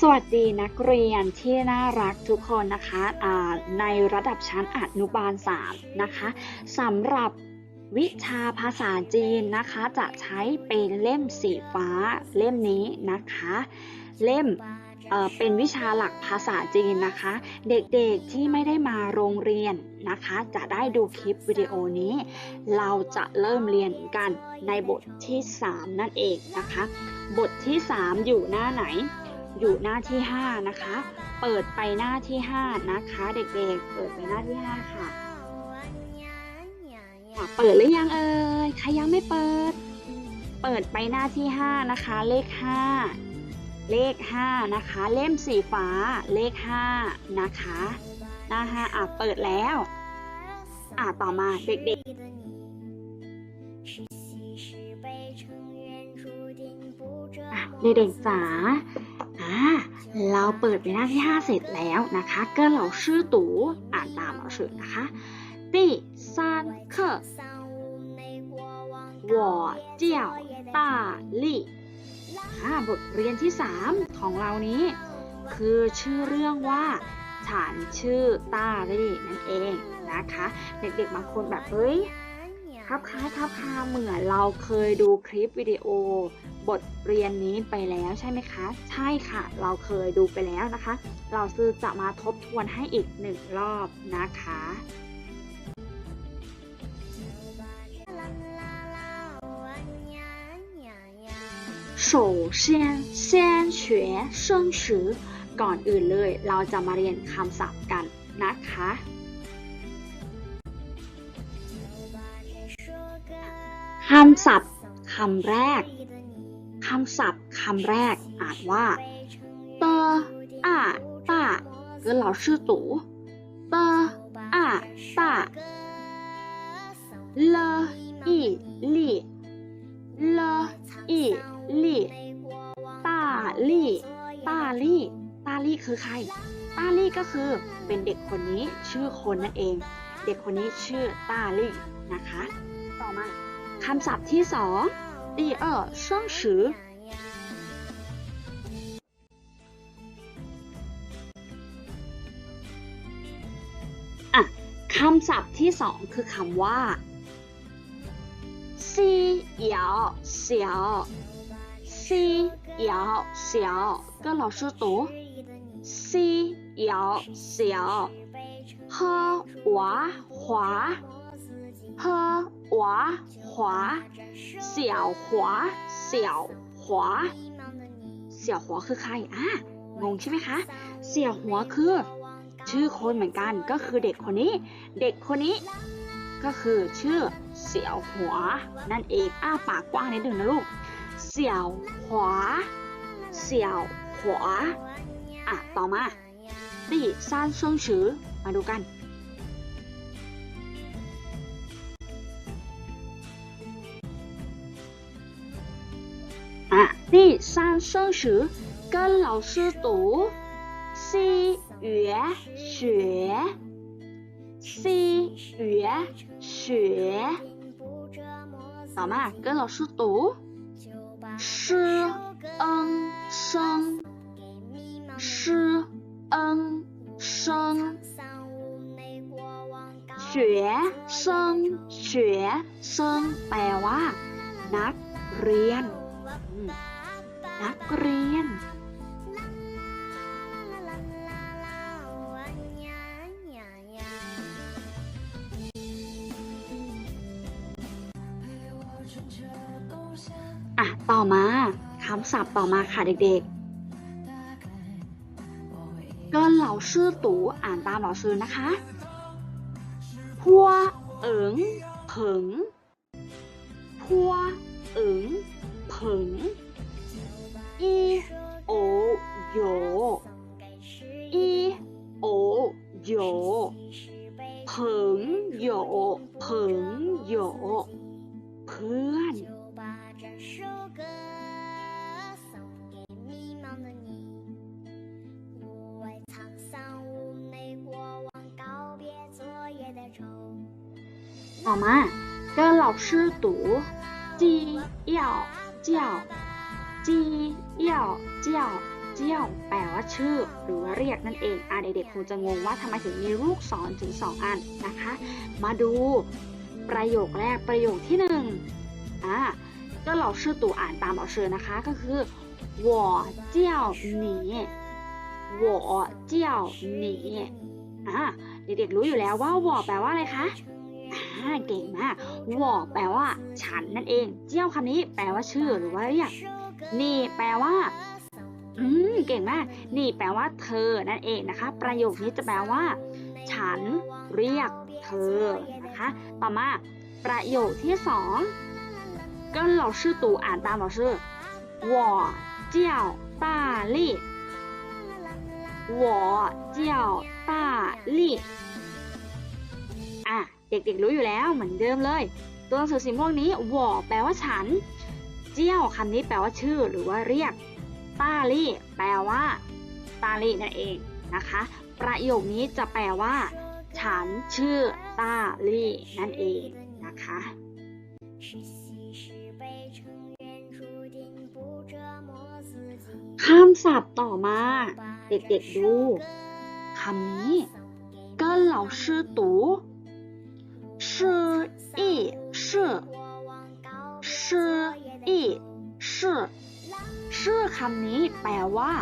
สวัสดีนักเรียนที่น่ารักทุกคนนะคะในระดับชั้นอนุบาล 3 นะคะสำหรับวิชาภาษาจีนนะคะจะใช้เป็นเล่มสีฟ้าเล่มนี้นะคะ เล่มเอ่อเป็นวิชาหลักภาษาจีนนะคะ เด็กๆที่ไม่ได้มาโรงเรียนนะคะ จะได้ดูคลิปวิดีโอนี้ เราจะเริ่มเรียนกันในบทที่ 3 นั่นเองนะคะ บทที่ 3 อยู่หน้าไหน อยู่หน้าที่ 5 นะคะ เปิดไปหน้าที่ 5 นะคะ เด็กๆ เปิดไปหน้าที่ 5ค่ะอะ เปิดหรือยังเอ่ย ใครยังไม่เปิด เปิดไปหน้าที่ 5 นะคะ เลข 5 เลข 5 นะคะ เล่มสีฟ้า เลข 5 นะคะ หน้า 5 อะ เปิดแล้ว อะ ต่อมาเด็กๆอะเด็กๆจ๋าอ่าเราเปิดไปหน้าที่ 5 เสร็จแล้วนะคะเก็เราชื่อตูอ่านตามเราชื่อนะคะ第三课我叫大力อ่าบทเรียนที่ 3 ของเรานี้ คือชื่อเรื่องว่าฉันชื่อต้าลี่นั่นเองนะคะ เด็กๆบางคนแบบเฮ้ย ครับคล้ายครับคาเหมือนเราเคยดูคลิปวิดีโอบทเรียนนี้ไปแล้วใช่ไหมคะ ใช่ค่ะ เราเคยดูไปแล้วนะคะ เราซื้อจะมาทบทวนให้อีกหนึ่งรอบนะคะ 首先先学生词ก่อนอื่นเลย เราจะมาเรียนคำศัพท์กันนะคะ คำศัพท์คำแรก คำศัพท์คำแรกอ่านว่าเตออาตา跟老师读เตออาตาเลอีลีเลอีลีตาลี่ตาลี่ตาลี่คือใคร ตาลี่ก็คือเป็นเด็กคนนี้ชื่อคนนั่นเอง เด็กคนนี้ชื่อตาลี่นะคะ ต่อมา คำศัพท์ที่สอง第二生词อ่ะคำศัพท์ที่สองคือคำว่าซีเหยาเสียวซีเหยาเสียว跟老师读ซีเหยาเสียวฮหวา หวาฮหวาหวาเสี่ยวหวาเสี่ยวหวาเสี่ยวหัวคือใครอ่ะงงใช่ไหมคะ เสี่ยวหัวคือ ชื่อคนเหมือนกันก็คือเด็กคนนี้ เด็กคนนี้ ก็คือชื่อเสี่ยวหัว นั่นเองอ้าปากกว้างนิดนึงนะลูก เสี่ยวหัว เสี่ยวหัว อ่ะ ต่อมา第三生词มาดูกัน 第三生词跟老师读西月雪，西月雪。ต่อมา跟老师读师恩生，师恩生。学生学生แปลว่า นักเรียน อืมนัก เรียน อะ ต่อมาคำศัพท์ต่อมาค่ะเด็กๆ เกินเหล่าชื่อตู่อ่านตามเหล่าชื่อนะคะ พัวเอิงเผิง พัวเอิงเผิง อีโอโยอีโอโยเผิงโยเผิงโยเพื่อน ต่อมา跟老师读鸡要叫 鸡要叫 เจี้ยว แปลว่าชื่อ หรือว่าเรียกนั่นเองอ่ะเด็กๆคงจะงงว่าทำไมถึงมีลูกศรถึงสองอันนะคะ มาดูประโยคแรกประโยคที่หนึ่งอ่ะก็เราชื่อตู่อ่านตามเราชื่อนะคะ ก็คือ我叫你我叫你อ่ะเด็กๆรู้อยู่แล้วว่า我แปลว่าอะไรคะอ่าเก่งมาก我แปลว่า ฉันนั่นเอง เจี้ยวคำนี้แปลว่าชื่อหรือว่าเรียก นี่แปลว่า อืม เก่งมาก นี่แปลว่าเธอ นั่นเองนะคะ ประโยคนี้จะแปลว่า ฉันเรียกเธอ นะคะ ต่อมา ประโยคที่สอง跟老师读อ่านตาม老师我叫大力我叫大力อ่ะ เด็กๆรู้อยู่แล้วเหมือนเดิมเลย ตัวหนังสือสีม่วงนี้我แปลว่าฉัน เจี้ยวคำนี้แปลว่าชื่อหรือว่าเรียก ต้าลี่ แปลว่า ต้าลี่นั่นเองนะคะ ประโยคนี้จะแปลว่า ฉันชื่อต้าลี่นั่นเองนะคะ 是喜是悲，成缘注定不折磨自己。 คำศัพท์ต่อมา เด็กๆดูคำนี้跟老师读是一是是 คำนี้แปลว่า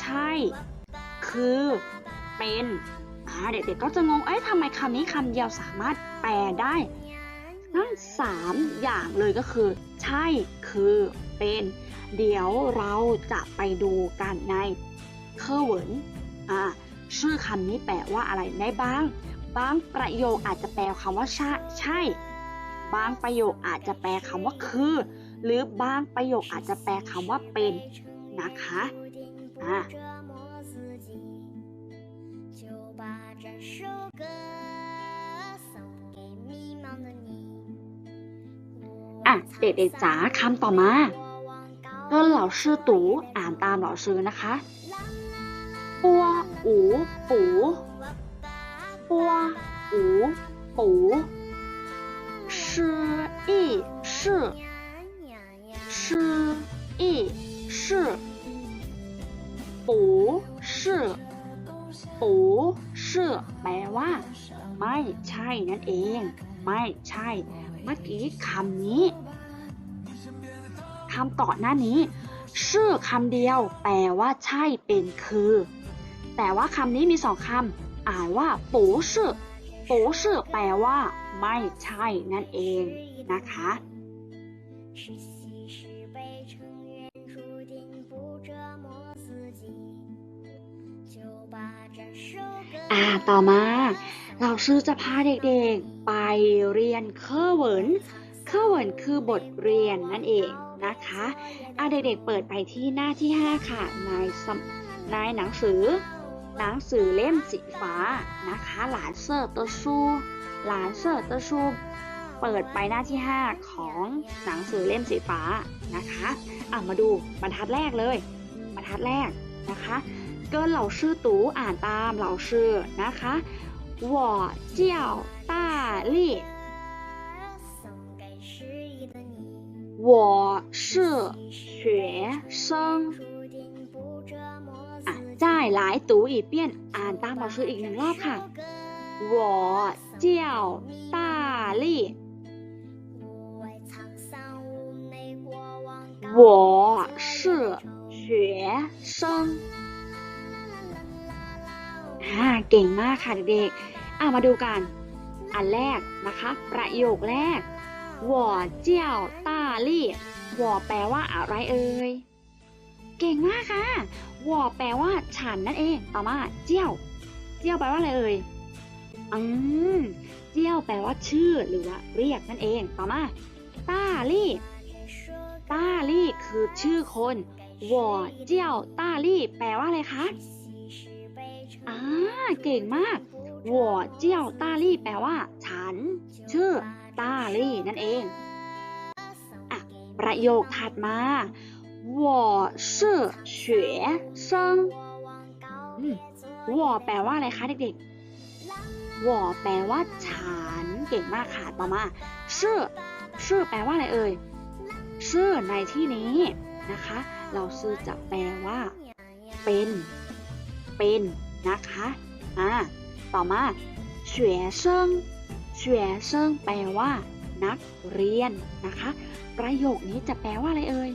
ใช่ คือ เป็นเด็กๆก็จะงง เอ้ยทำไมคำนี้คำเดียวสามารถแปลได้ทั้งสามอย่างเลยก็คือ ใช่ คือ เป็น เดี๋ยวเราจะไปดูกันในเคอร์เวิร์นอ่าชื่อคำนี้แปลว่าอะไรในบาง บางประโยคอาจจะแปลคำว่าใช่ใช่ บางประโยคอาจจะแปลคำว่าคือ หรือบางประโยคอาจจะแปลคำว่าเป็น นะคะ อ่ะ 折磨自己，就把这首歌送给迷茫的你。 อ่ะ เด็กๆจ๋าคำต่อมาเกินเหล่าชื่อตูอ่านตามเหล่าชื่อนะคะปัวอูปูปัวอูปูชื่ออีชื่อ ชื่ออีชื่อปูชื่อปูชื่อแปลว่า ไม่ใช่นั่นเอง ไม่ใช่ เมื่อกี้คำนี้คำต่อหน้านี้ ชื่อคำเดียว แปลว่าใช่เป็นคือ แต่ว่าคำนี้มีสองคำอ่านว่าปูชื่อปูชื่อแปลว่า ไม่ใช่นั่นเองนะคะ อ่าต่อมา เราชื่อจะพาเด็กๆ ไปเรียนเคอร์เวิร์นเคอร์เวิร์นคือบทเรียนนั่นเองนะคะอ่าเด็กๆเปิดไปที่หน้าที่ 5 ค่ะในในหนังสือ หนังสือเล่มสีฟ้านะคะหลานเซอร์เตอร์ชูหลานเซอร์เตอร์ชูเปิดไปหน้าที่ 5 ของหนังสือเล่มสีฟ้านะคะอะมาดูบรรทัดแรกเลย บรรทัดแรกนะคะ เกินเหล่าชื่อตูอ่านตามเหล่าชื่อนะคะ我叫大力送给失意的你。我是学生注定不折磨 อ่ะ 自己。 จ่ายหลายตูอีกเปี้ยน อ่านตามเหล่าชื่ออีกหนึ่งรอบค่ะ我叫大力无畏沧桑，妩媚过往。我是学生อ่า เก่งมากค่ะเด็กๆอ่มาดูกัน อันแรกนะคะ ประโยคแรกวอเจียวตาลี่วอแปลว่าอะไรเอ่ย เก่งมากค่ะวอแปลว่าฉันนั่นเอง ต่อมาเจียว เจียวแปลว่าอะไรเอ่ย อืม เจียวแปลว่าชื่อหรือว่าเรียกนั่นเอง ต่อมาตาลี่ตาลี่คือชื่อคนวอเจียวตาลี่แปลว่าอะไรคะ อ่า เก่งมาก我叫ต้าลี่แปลว่า ฉัน ชื่อต้าลี่นั่นเอง อ่ะ ประโยคถัดมา我是学生อืม我แปลว่าอะไรคะเด็กๆ我แปลว่า ฉัน เก่งมากค่ะ ต่อมาชื่อชื่อแปลว่าอะไรเอ่ย ชื่อในที่นี้นะคะ เราซื้อจะแปลว่า เป็น เป็น นะคะอ่าต่อมา学生学生แปลว่า นักเรียนนะคะ ประโยคนี้จะแปลว่าอะไรเอ่ย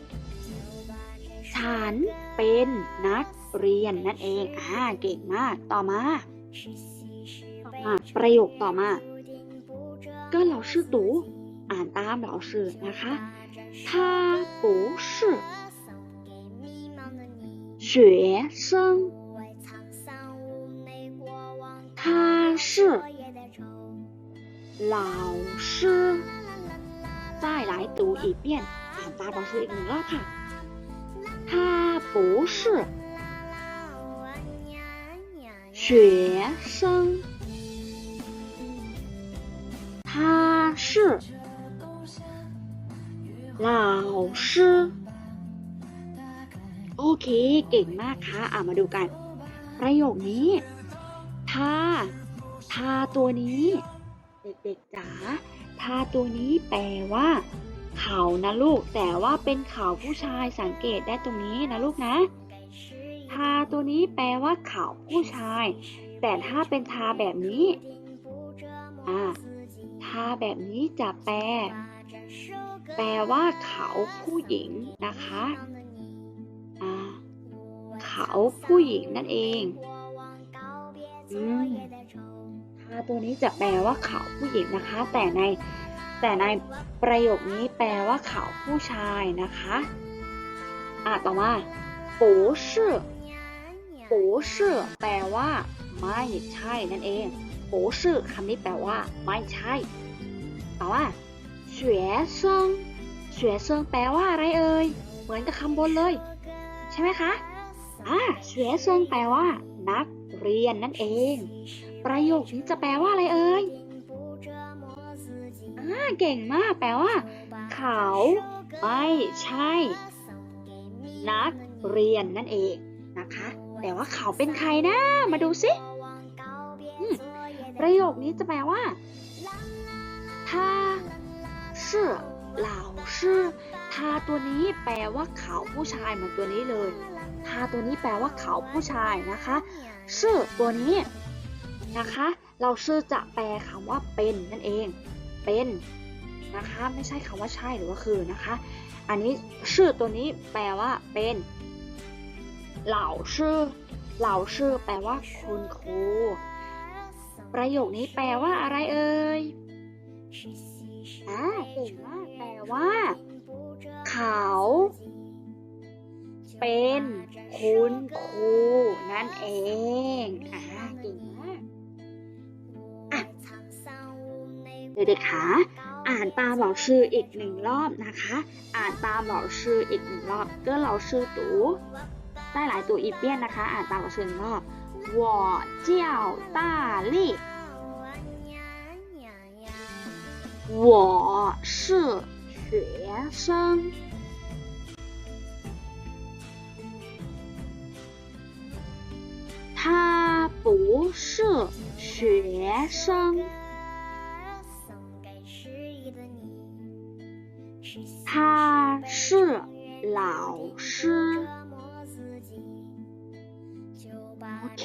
ฉันเป็นนักเรียนนั่นเอง อ่า เก่งมาก ต่อมา อ่า ประโยคต่อมา跟老师读อ่านตาม老师นะคะ他不是学生 他是老师再来读一遍อ่านตาม老师อีกหนึ่งรอบค่ะ他不是学生他是老师โอเค เก่งมากค่ะอ่ามาดูกัน ประโยคนี้ ถ้าถ้าตัวนี้ เด็กๆจ๋าถ้าตัวนี้แปลว่า เขานะลูก แต่ว่าเป็นเขาผู้ชายสังเกตได้ตรงนี้นะลูกนะทาตัวนี้แปลว่าเขาผู้ชาย แต่ถ้าเป็นทาแบบนี้อ่าทาแบบนี้จะแปล แปลว่าเขาผู้หญิงนะคะอ่าเขาผู้หญิงนั่นเอง ทาตัวนี้จะแปลว่าเขาผู้หญิงนะคะ แต่ในแต่ในประโยคนี้แปลว่าเขาผู้ชายนะคะอะต่อมาปูชื่อปูชื่อแปลว่า ไม่ใช่นั่นเองปูชื่อคำนี้แปลว่า ไม่ใช่ต่อมาเฉวยเซิงเฉวยเซิงแปลว่าอะไรเอ่ยเหมือนกับคำบนเลย ใช่ไหมคะอ่าเฉวยเซิงแปลว่า นัก เรียนนั่นเอง ประโยคนี้จะแปลว่าอะไรเอ่ยอ่าเก่งมากแปลว่า เขาไม่ใช่ นักเรียนนั่นเองนะคะ แต่ว่าเขาเป็นใครนะ มาดูสิประโยคนี้จะแปลว่าถ้าชื่อเหล่าชื่อทาตัวนี้แปลว่าเขาผู้ชายเหมือนตัวนี้เลย 他ตัวนี้แปลว่าเขาผู้ชายนะคะชื่อตัวนี้นะคะ เราชื่อจะแปลคำว่าเป็นนั่นเอง เป็นนะคะ ไม่ใช่คำว่าใช่หรือว่าคือนะคะ อันนี้ชื่อตัวนี้แปลว่าเป็นเหล่าชื่อเหล่าชื่อแปลว่าคุณครู ประโยคนี้แปลว่าอะไรเอ่ยอ่าเก่งมากแปลว่า เขา เป็นคุณครูนั่นเอง อ่า เก่งมาก อ่ะ เด็กๆคะอ่านตามเหล่าชื่ออีกหนึ่งรอบนะคะ อ่านตามเหล่าชื่ออีกหนึ่งรอบก็เหล่าชื่อตูได้หลายตัวอีเปียนนะคะ อ่านตามเหล่าชื่อหนึ่งรอบ我叫大力我是学生 他不是学生他是老师โอเค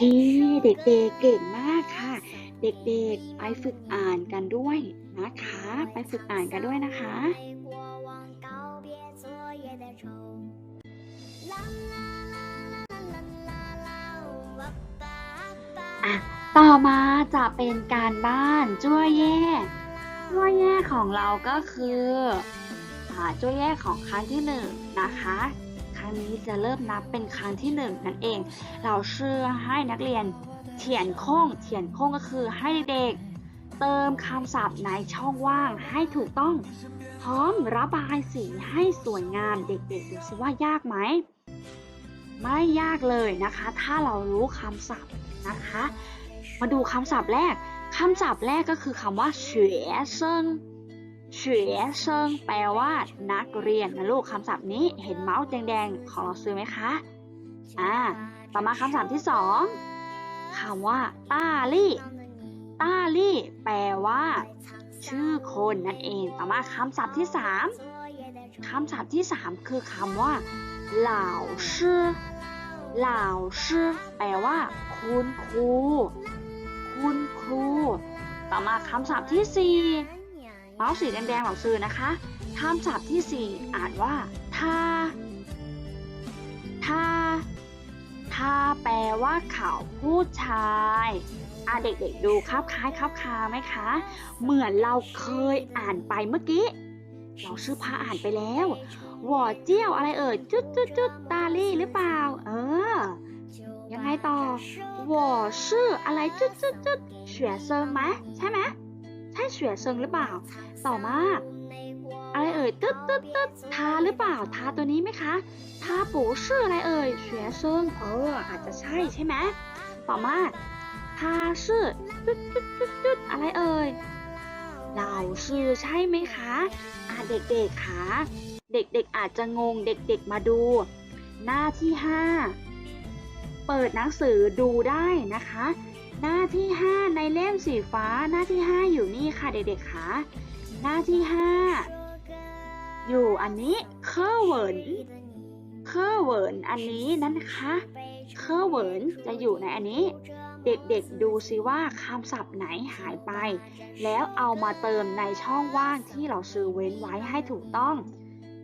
เด็กๆ เก่งมากค่ะ เด็กๆ ไปฝึกอ่านกันด้วยนะคะ ไปฝึกอ่านกันด้วยนะคะ อะต่อมาจะเป็นการบ้านจ้วยแย่จ้วยแย่ของเราก็คืออ่าจ้วยแย่ของครั้งที่หนึ่งนะคะ ครั้งนี้จะเริ่มนับเป็นครั้งที่หนึ่งนั่นเอง เราเชื่อให้นักเรียนเขียนโค้งเขียนโค้งก็คือให้เด็กๆ เติมคำศัพท์ในช่องว่างให้ถูกต้อง พร้อมระบายสีให้สวยงามเด็กๆดูสิว่ายากไหม ไม่ยากเลยนะคะ ถ้าเรารู้คำศัพท์ นะคะ มาดูคำศัพท์แรกคำศัพท์แรกก็คือคำว่าเฉวยเซิงเฉวยเซิงแปลว่า นักเรียนนะลูกคำศัพท์นี้เห็นเมาส์แดงๆ ของเราซื้อไหมคะอ่าต่อมาคำศัพท์ที่สองคำว่าต้าลี่ต้าลี่แปลว่า ชื่อคนนั่นเอง ต่อมาคำศัพท์ที่สามคำศัพท์ที่สามคือคำว่าเหล่าชื่อเหล่าชื่อแปลว่า คุณครู คุณครู ต่อมาคำศัพท์ที่สี่เมาส์สีแดงๆเหล่าซื้อนะคะคำศัพท์ที่สี่อ่านว่าท่าท่าท่าแปลว่าเขาผู้ชายอะเด็กๆดูครับคล้ายครับคาไหมคะ เหมือนเราเคยอ่านไปเมื่อกี้ เราชื่อพาอ่านไปแล้ววอเจี้ยวอะไรเอ่ยจุดจุดจุดตาลี่หรือเปล่า เออ ยังไงต่อหวอชื่ออะไรจุดจุดจุดเฉวยเซิงไหมใช่ไหมใช่เฉวยเซิงหรือเปล่า ต่อมาอะไรเอ่ยตึ๊ดตึ๊ดตึ๊ดทาหรือเปล่าทาตัวนี้ไหมคะทาปูชื่ออะไรเอ่ยเฉวยเซิงเอออาจจะใช่ใช่ไหมต่อมาทาชื่อตึ๊ดตึ๊ดตึ๊ดตึ๊ดอะไรเอ่ยเหล่าชื่อใช่ไหมคะอะเด็กๆคะเด็กๆอาจจะงงเด็กๆมาดู หน้าที่5 เปิดหนังสือดูได้นะคะ หน้าที่ 5 ในเล่มสีฟ้าหน้าที่ 5 อยู่นี่ค่ะเด็กๆคะหน้าที่ 5 อยู่อันนี้เคอร์เวินเคอร์เวินอันนี้นะคะเคอร์เวินจะอยู่ในอันนี้ เด็กๆดูซิว่าคำศัพท์ไหนหายไป แล้วเอามาเติมในช่องว่างที่เราซื้อเว้นไว้ให้ถูกต้อง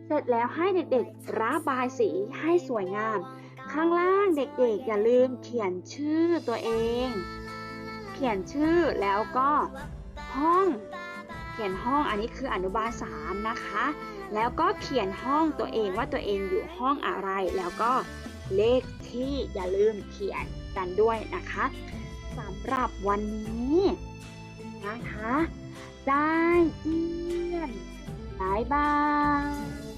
เสร็จแล้วให้เด็กๆระบายสีให้สวยงาม ข้างล่างเด็กๆ อย่าลืมเขียนชื่อตัวเอง เขียนชื่อแล้วก็ห้อง เขียนห้องอันนี้คืออนุบาลสามนะคะ แล้วก็เขียนห้องตัวเองว่าตัวเองอยู่ห้องอะไร แล้วก็เลขที่อย่าลืมเขียนกันด้วยนะคะสำหรับวันนี้นะคะ ได้เจียนบายบาย